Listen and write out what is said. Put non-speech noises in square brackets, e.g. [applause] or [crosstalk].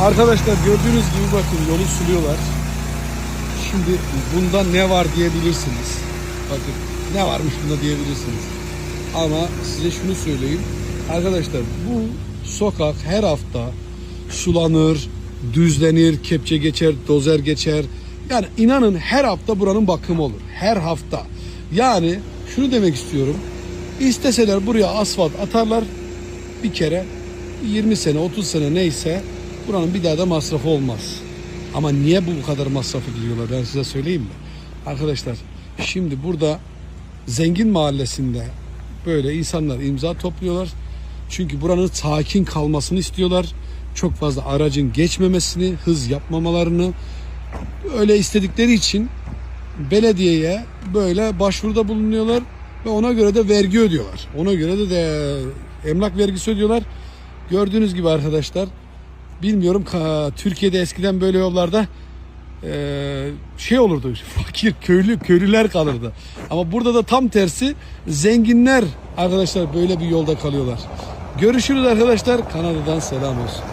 Arkadaşlar gördüğünüz gibi bakın yolu suluyorlar. Şimdi bunda ne var diyebilirsiniz. Bakın ne varmış bunda diyebilirsiniz. Ama size şunu söyleyeyim. Arkadaşlar bu sokak her hafta sulanır, düzlenir, kepçe geçer, dozer geçer. Yani inanın her hafta buranın bakımı olur. Her hafta. Yani şunu demek istiyorum. İsteseler buraya asfalt atarlar bir kere 20 sene 30 sene neyse buranın bir daha da masrafı olmaz. Ama niye bu kadar masrafı gidiyorlar ben size söyleyeyim mi? Arkadaşlar şimdi burada zengin mahallesinde böyle insanlar imza topluyorlar. Çünkü buranın sakin kalmasını istiyorlar. Çok fazla aracın geçmemesini, hız yapmamalarını öyle istedikleri için belediyeye böyle başvuruda bulunuyorlar ve ona göre de vergi ödüyorlar. Ona göre de, de emlak vergisi ödüyorlar. Gördüğünüz gibi arkadaşlar bilmiyorum Türkiye'de eskiden böyle yollarda eee, şey olurdu [laughs] fakir köylü köylüler kalırdı. Ama burada da tam tersi zenginler arkadaşlar böyle bir yolda kalıyorlar. Görüşürüz arkadaşlar. Kanada'dan selam olsun.